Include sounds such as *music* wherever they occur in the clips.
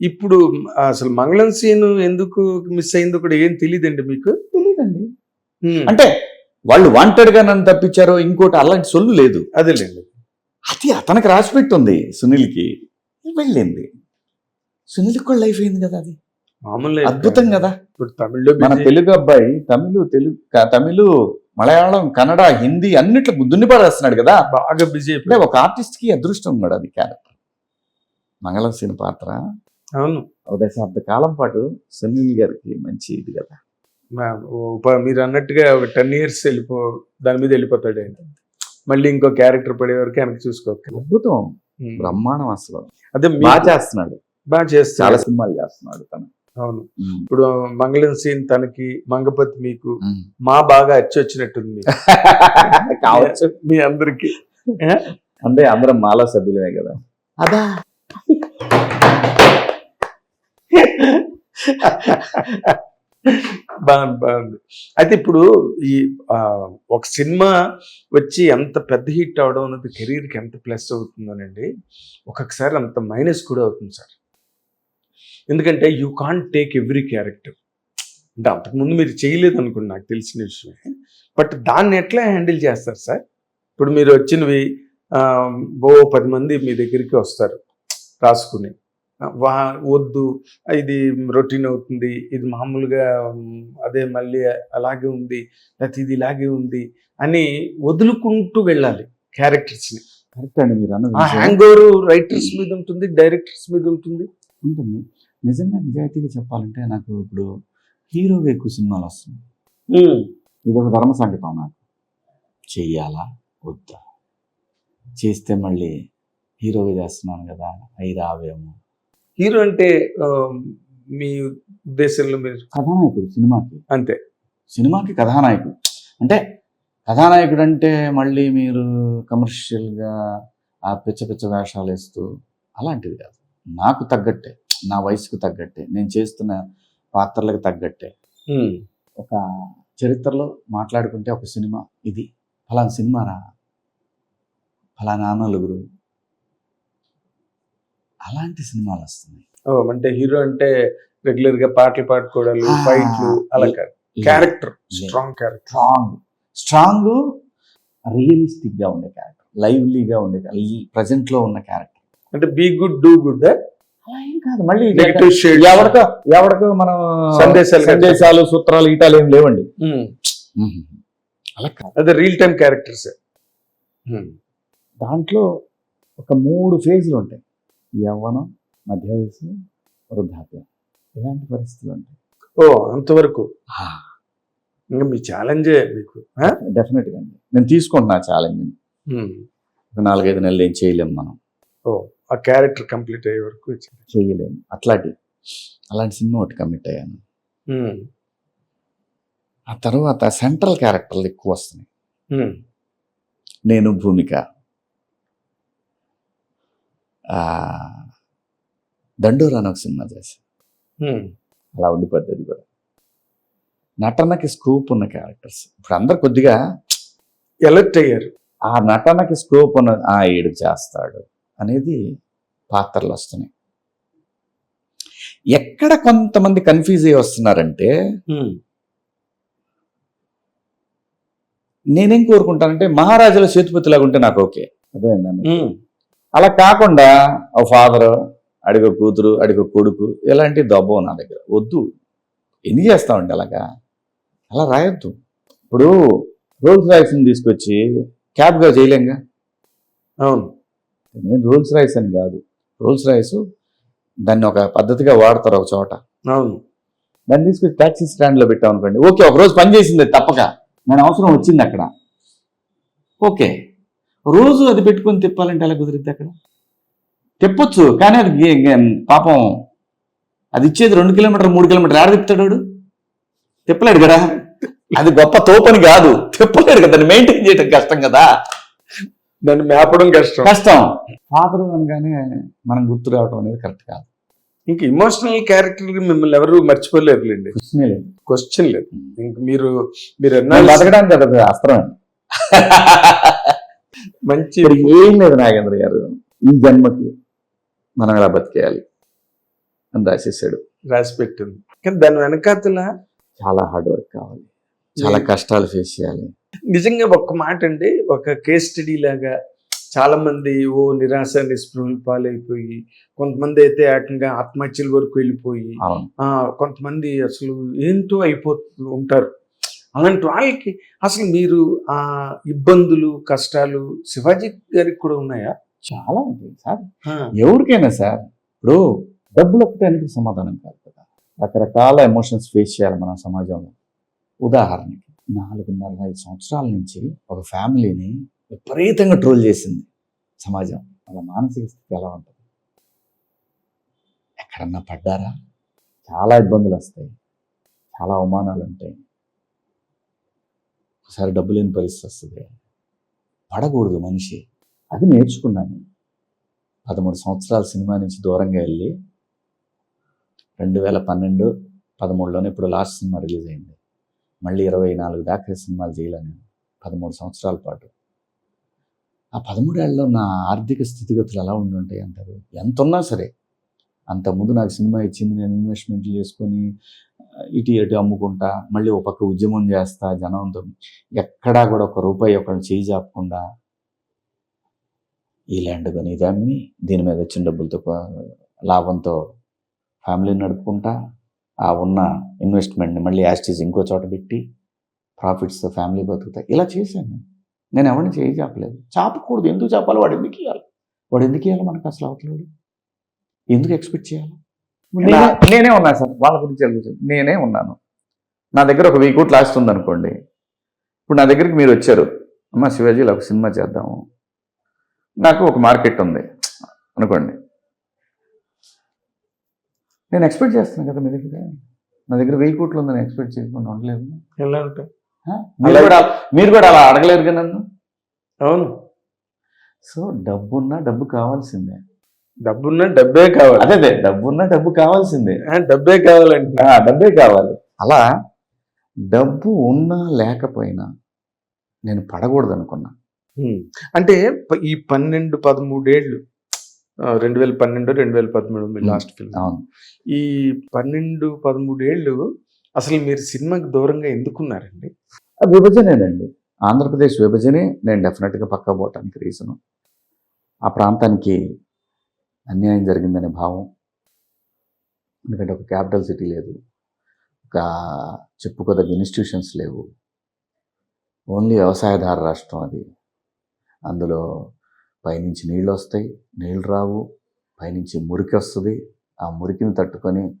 ఇప్పుడు అసలు మంగళం సీన్ ఎందుకు మిస్ అయిందో కూడా ఏం తెలియదండి మీకు? తెలియదండి అంటే వాళ్ళు వాంటెడ్గా నన్ను తప్పించారో ఇంకోటి అలాంటి సొల్లు లేదు. అదేలేండి. అది అతనికి రాసి పెట్టుంది సునీల్కి. వెళ్ళింది. సునీల్కి కూడా లైఫ్ అయింది కదా అది. మామూలు అద్భుతం కదా. ఇప్పుడు తమిళ్ళో మన. తెలుగు అబ్బాయి తమిళ తెలుగు తమిళ మలయాళం కన్నడ హిందీ అన్నిట్లో దున్ని పడేస్తున్నాడు కదా. బాగా బిజీ ఒక ఆర్టిస్ట్కి అదృష్టం ఉన్నాడు అది క్యారెక్టర్ మంగళం సీన్ పాత్ర. అవును. ఒక దశాబ్ద కాలం పాటు సునీల్ గారికి మంచి ఇది కదా. మీరు అన్నట్టుగా ఒక టెన్ ఇయర్స్ వెళ్ళిపో దాని మీద వెళ్ళిపోతాడు ఆయన. మళ్ళీ ఇంకో క్యారెక్టర్ పడే వరకు వెనక్కి చూసుకోవాలి అద్భుతం. బ్రహ్మాండం అసలు. అదే బాగా చేస్తున్నాడు. బాగా చాలా చేస్తారు సినిమాలు చేస్తున్నాడు తను. అవును. ఇప్పుడు మంగళం సీన్ తనకి మంగపతి మీకు. మా బాగా అచ్చి వచ్చినట్టుంది మీకు. *laughs* కావచ్చు. మీ అందరికి. అంటే అందరం మాలో సభ్యులమే కదా. అదా బాగుంది బాగుంది. అయితే ఇప్పుడు ఈ ఒక సినిమా వచ్చి ఎంత పెద్ద హిట్ అవడం అనేది కెరీర్కి ఎంత ప్లస్ అవుతుందోనండి ఒక్కొక్కసారి అంత మైనస్ కూడా అవుతుంది సార్. ఎందుకంటే you can't take every character. అంటే అంతకుముందు మీరు చేయలేదు అనుకోండి నాకు తెలిసిన విషయమే. బట్ దాన్ని ఎట్లా హ్యాండిల్ చేస్తారు సార్? ఇప్పుడు మీరు వచ్చినవి ఓ పది మంది మీ దగ్గరికి వస్తారు రాసుకుని. వా వద్దు ఇది రొటీన్ అవుతుంది ఇది మామూలుగా అదే మళ్ళీ అలాగే ఉంది లేకపోతే ఇది ఇలాగే ఉంది అని వదులుకుంటూ వెళ్ళాలి క్యారెక్టర్స్ని కరెక్ట్ అండి మీరు అన్నది. హ్యాంగ్ ఓవర్ రైటర్స్ మీద ఉంటుంది డైరెక్టర్స్ మీద ఉంటుంది. ఉంటుంది. నిజంగా నిజాయితీగా చెప్పాలంటే నాకు ఇప్పుడు హీరోగా ఎక్కువ సినిమాలు వస్తున్నాయి. ఇది ఒక ధర్మ సంకటం నాకు. చెయ్యాలా? వద్దా? చేస్తే మళ్ళీ హీరోగా చేస్తున్నాను కదా అయి రావేమో హీరో అంటే మీ ఉద్దేశంలో మీరు? కథానాయకుడు సినిమాకి. అంతే. సినిమాకి కథానాయకుడు. అంటే కథానాయకుడు అంటే మళ్ళీ మీరు కమర్షియల్గా ఆ పిచ్చ పిచ్చ వేషాలు వేస్తూ అలాంటిది కాదు. నాకు తగ్గట్టే నా వయసుకు తగ్గట్టే నేను చేస్తున్న పాత్రలకు తగ్గట్టే. ఒక చరిత్రలో మాట్లాడుకుంటే ఒక సినిమా ఇది. ఫలానా సినిమా రా ఫలానా నలుగురు అలాంటి సినిమాలు వస్తున్నాయి. ఓ, అంటే హీరో అంటే రెగ్యులర్గా పాటలు పాడుకోవడాలు ఫైట్లు అలా కాదు. Character strong character strong strong రియలిస్టిక్గా ఉండే క్యారెక్టర్ లైవ్లీగా ఉండే ప్రజెంట్లో ఉన్న క్యారెక్టర్ అంటే బీ గుడ్ డూ గుడ్ అలా ఏం కాదు. మళ్ళీ నెగిటివ్ షేడ్ ఎవరికో ఎవరికో మనం సందేశాలు. సందేశాలు సూత్రాలు ఈటాలు ఏం లేవండి. అలా కాదు. అదే రియల్ టైం క్యారెక్టర్స్ దాంట్లో ఒక మూడు ఫేజ్లు ఉంటాయి. యవ్వనం మధ్య వయసు వృద్ధాప్యం. ఇలాంటి పరిస్థితులు ఉంటాయి. ఓ అంతవరకు? ఇంకా మీ ఛాలెంజే మీకు ఆ? డెఫినెట్గా అండి. నేను తీసుకుంటున్నా ఛాలెంజ్ నాలుగైదు నెలలు ఏం చేయలేము మనం. ఓ ఆ క్యారెక్టర్ కంప్లీట్ అయ్యే వరకు. చేయలేము అట్లాంటి అలాంటి సినిమా ఒకటి కమిట్ అయ్యాను. ఆ తర్వాత సెంట్రల్ క్యారెక్టర్లు ఎక్కువ వస్తున్నాయి. నేను భూమిక. దండోరా అని ఒక సినిమా చేశాను. అలా ఉండిపోద్ది అది కూడా. నటనకి స్కోప్ ఉన్న క్యారెక్టర్స్. ఇప్పుడు అందరు కొద్దిగా ఎలర్ట్ అయ్యారు. ఆ నటనకి స్కోప్ ఉన్న ఆ ఏడు చేస్తాడు అనేది పాత్రలు వస్తున్నాయి. ఎక్కడ కొంతమంది కన్ఫ్యూజ్ అయ్యి వస్తున్నారంటే. నేనేం కోరుకుంటానంటే మహారాజుల సేతుపతిలాగా ఉంటే నాకు ఓకే. ఉమ్. అలా కాకుండా ఓ ఫాదర్ అడిగో కూతురు అడిగో కొడుకు ఇలాంటి దబ్బం నా దగ్గర. వద్దు. ఎన్ని చేస్తామండి అలాగా? అలా రాయొద్దు. ఇప్పుడు రోల్స్ రాయిస్ని తీసుకొచ్చి క్యాబ్గా చేయలేంగా? అవును. నేను రోల్స్ రాయిస్ అని కాదు. రోల్స్ రాయిస్ దాన్ని ఒక పద్ధతిగా వాడతారు ఒక చోట. అవును. దాన్ని తీసుకొచ్చి ట్యాక్సీ స్టాండ్లో పెట్టాం అనుకోండి ఓకే ఒక రోజు పని చేసింది తప్పక. దాని అవసరం వచ్చింది అక్కడ. ఓకే. రోజు అది పెట్టుకొని తిప్పాలంటే ఎలా కుదిరిద్ది అక్కడ? తిప్పొచ్చు కానీ అది పాపం అది ఇచ్చేది రెండు కిలోమీటర్ మూడు కిలోమీటర్ ఆడ తిప్పుతాడు వాడు? తిప్పలేడు కదా. అది గొప్ప తోపని కాదు. తిప్పలేడు కదా. దాన్ని మెయింటైన్ చేయడం కష్టం కదా. దాన్ని మేపడం కష్టం. కష్టం. ఫాదర్ అనగానే మనం గుర్తు రావడం అనేది కరెక్ట్ కాదు. ఇంక ఇమోషనల్ క్యారెక్టర్ మిమ్మల్ని ఎవరు మర్చిపోలేరులేండి క్వశ్చనే లేదు. క్వశ్చన్ లేదు. ఇంక మీరు మీరు బతకడానికి అస్త్రం. *laughs* మంచి ఏం లేదు నాగేంద్ర గారు. ఈ జన్మకి మనం ఎలా బతికేయాలి అని రాసేసాడు రాసి పెట్టింది కానీ దాని వెనకాతల చాలా హార్డ్ వర్క్ కావాలి. చాలా కష్టాలు ఫేస్ చేయాలి. నిజంగా ఒక్క మాట అండి ఒక కేస్ స్టడీ లాగా చాలా మంది ఓ నిరాశ నిస్పృహలు పాలైపోయి కొంతమంది అయితే ఏకంగా ఆత్మహత్యల వరకు వెళ్ళిపోయి కొంతమంది అసలు ఏంటో అయిపోతూ ఉంటారు. అలాంటి వాళ్ళకి అసలు మీరు ఆ ఇబ్బందులు కష్టాలు శివాజీ గారికి కూడా ఉన్నాయా? చాలా ఉంది సార్. ఎవరికైనా సార్ ఇప్పుడు డబ్బులు ఒకటే అనేది సమాధానం కాదు కదా? రకరకాల ఎమోషన్స్ ఫేస్ చేయాలి మన సమాజంలో. ఉదాహరణకి నాలుగున్నర ఐదు సంవత్సరాల నుంచి ఒక ఫ్యామిలీని విపరీతంగా ట్రోల్ చేసింది సమాజం. వాళ్ళ మానసిక స్థితి ఎలా ఉంటుంది? ఎక్కడన్నా పడ్డారా? చాలా ఇబ్బందులు వస్తాయి. చాలా అవమానాలు ఉంటాయి. ఒకసారి డబ్బు లేని పరిస్థితి వస్తుంది. పడకూడదు మనిషి. అది నేర్చుకున్నాను పదమూడు సంవత్సరాల సినిమా నుంచి దూరంగా వెళ్ళి రెండు వేల పన్నెండు పదమూడులోనే ఇప్పుడు లాస్ట్ సినిమా రిలీజ్ అయింది. మళ్ళీ ఇరవై నాలుగు దాకా సినిమాలు చేయలేను పదమూడు సంవత్సరాల పాటు. ఆ పదమూడేళ్ళలో నా ఆర్థిక స్థితిగతులు ఎలా ఉండి ఉంటాయి అంటారు? ఎంత ఉన్నా సరే. అంత ముందు నాకు సినిమా ఇచ్చింది నేను ఇన్వెస్ట్మెంట్లు చేసుకొని ఇటు ఇటు అమ్ముకుంటా మళ్ళీ ఒక పక్క ఉద్యమం చేస్తా జనంతో ఎక్కడా కూడా ఒక రూపాయి ఒకరిని చేయి చాపకుండా ఈ ల్యాండ్ కొని ఇది అమ్మి దీని మీద వచ్చిన డబ్బులతో లాభంతో ఫ్యామిలీని నడుపుకుంటా ఆ ఉన్న ఇన్వెస్ట్మెంట్ని మళ్ళీ యాస్టీస్ ఇంకో చోట పెట్టి ప్రాఫిట్స్తో ఫ్యామిలీ బతుకుతా. ఇలా చేశాను నేను. ఎవరిని చేయి చాపలేదు. చాపకూడదు. ఎందుకు చాపాలి? వాడు ఎందుకు ఇవ్వాలి వాడు ఎందుకు ఇవ్వాలి మనకు అసలు అవతలేడు ఎందుకు ఎక్స్పెక్ట్ చేయాలి? నేనే- నేనే ఉన్నా సార్ వాళ్ళ గురించి నేనే ఉన్నాను. నా దగ్గర ఒక వెయ్యి కోట్లు లాస్ట్ ఉందనుకోండి. ఇప్పుడు నా దగ్గరికి మీరు వచ్చారు. అమ్మ శివాజీలో ఒక సినిమా చేద్దాము. నాకు ఒక మార్కెట్ ఉంది. అనుకోండి. నేను ఎక్స్పెక్ట్ చేస్తున్నాను కదా మీ దగ్గర? నా దగ్గర వెయ్యి కోట్లు ఉందని ఎక్స్పెక్ట్ చేయకుండా ఉండలేదు? మీరు కూడా మీరు కూడా అలా అడగలేరు కదా నన్ను? అవును. సో డబ్బున్నా డబ్బు కావాల్సిందే. డబ్బున్నా డబ్బే కావాలి. అదే అదే డబ్బున్నా డబ్బు కావాల్సిందే. డబ్బే కావాలండి ఆ, డబ్బే కావాలి. అలా డబ్బు ఉన్నా లేకపోయినా నేను పడకూడదు అనుకున్నా. అంటే ఈ పన్నెండు పదమూడేళ్ళు రెండు వేల పన్నెండు రెండు వేల పదమూడు మీ. Last film. అవును. ఈ పన్నెండు పదమూడేళ్ళు అసలు మీరు సినిమాకి దూరంగా ఎందుకున్నారండి? విభజనేనండి. ఆంధ్రప్రదేశ్ విభజనే. నేను డెఫినెట్గా పక్క పోవటానికి రీజను. ఆ ప్రాంతానికి అన్యాయం జరిగిందనే భావం. ఎందుకంటే ఒక క్యాపిటల్ సిటీ లేదు. ఒక చెప్పుకోదగ్గ ఇన్స్టిట్యూషన్స్ లేవు. ఓన్లీ వ్యవసాయదార రాష్ట్రం అది. అందులో పైనుంచి నీళ్ళు వస్తాయి నీళ్ళు రావు పైనుంచి మురికి వస్తుంది. ఆ మురికిని తట్టుకొని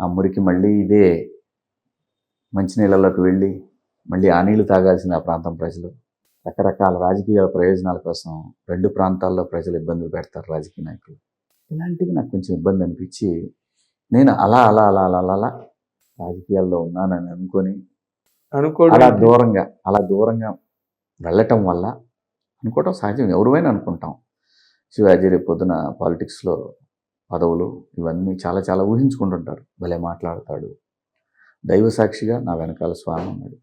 ఆ మురికి మళ్ళీ ఇదే మంచినీళ్ళలోకి వెళ్ళి మళ్ళీ ఆ నీళ్ళు తాగాల్సిన ఆ ప్రాంతం ప్రజలు. రకరకాల రాజకీయ ప్రయోజనాల కోసం రెండు ప్రాంతాల్లో ప్రజలు ఇబ్బందులు పెడతారు రాజకీయ నాయకులు. ఇలాంటివి నాకు కొంచెం ఇబ్బంది అనిపించి నేను అలా అలా అలా అలా అలా అలా రాజకీయాల్లో ఉన్నానని అనుకొని అలా అనుకోవడం దూరంగా అలా దూరంగా వెళ్ళటం వల్ల అనుకోవటం సహజం. ఎవరివైనా అనుకుంటాం. శివాజీ రేపు పొద్దున పాలిటిక్స్లో పదవులు ఇవన్నీ చాలా చాలా ఊహించుకుంటుంటారు. భలే మాట్లాడతాడు. దైవ సాక్షిగా నా వెనకాల స్వామి ఉన్నాడు.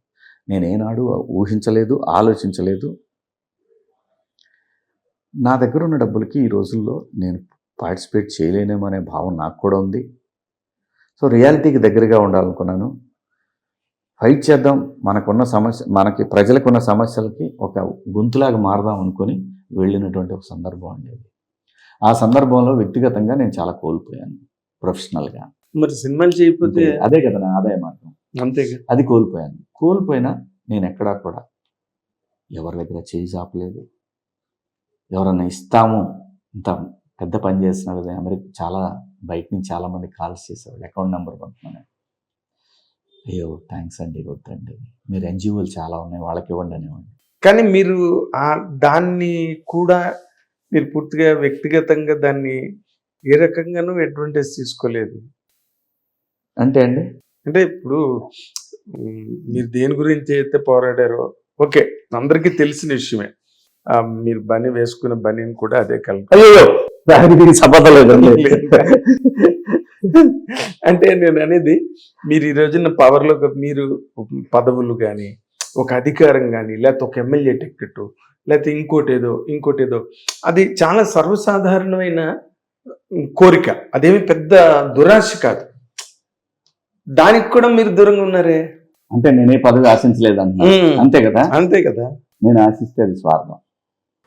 నేనేనాడు ఊహించలేదు ఆలోచించలేదు. నా దగ్గర ఉన్న డబ్బులకి ఈ రోజుల్లో నేను పార్టిసిపేట్ చేయలేనేమో అనే భావం నాకు కూడా ఉంది. సో రియాలిటీకి దగ్గరగా ఉండాలనుకున్నాను. ఫైట్ చేద్దాం. మనకున్న సమస్య మనకి ప్రజలకున్న సమస్యలకి ఒక గొంతులాగా మారదాం అనుకొని వెళ్ళినటువంటి ఒక సందర్భం ఉండేది ఆ సందర్భంలో వ్యక్తిగతంగా నేను చాలా కోల్పోయాను. ప్రొఫెషనల్గా. మరి సినిమాలు చేయకపోతే అదే కదా నా ఆదాయ మార్గం. అంతేగా అది కోల్పోయాను. కోల్పోయినా నేను ఎక్కడా కూడా ఎవరి దగ్గర చేయి చాపలేదు. ఎవరన్నా ఇస్తాము ఇంత పెద్ద పని చేస్తున్నారు కదా అమెరికా చాలా బయట నుంచి చాలా మంది కాల్స్ చేసేవాళ్ళు అకౌంట్ నెంబర్ పంపుతున్నాను అయ్యో థ్యాంక్స్ అండి వద్దండి. మీరు ఎన్జిఓలు చాలా ఉన్నాయి వాళ్ళకి ఇవ్వండి అనేవాడిని. కానీ మీరు ఆ దాన్ని కూడా మీరు పూర్తిగా వ్యక్తిగతంగా దాన్ని ఏ రకంగానూ అడ్వాంటేజ్ తీసుకోలేదు. అంటే అండి? అంటే ఇప్పుడు మీరు దేని గురించి అయితే పోరాడారో ఓకే అందరికీ తెలిసిన విషయమే. మీరు బని వేసుకున్న బనీని కూడా అదే కలర్ అయ్యో దానికి దీనికి సంబంధం లేదండి. *laughs* అంటే నేను అనేది మీరు ఈ రోజున పవర్లో మీరు పదవులు కానీ ఒక అధికారం కానీ లేకపోతే ఒక ఎమ్మెల్యే టికెట్ లేకపోతే ఇంకోటి ఏదో ఇంకోటి ఏదో అది చాలా సర్వసాధారణమైన కోరిక. అదేమి పెద్ద దురాశ కాదు. దానికి కూడా మీరు దూరంగా ఉన్నారే? అంటే నేనే పదవి ఆశించలేదు అంతే కదా? అంతే కదా? నేను ఆశిస్తే అది స్వార్థం.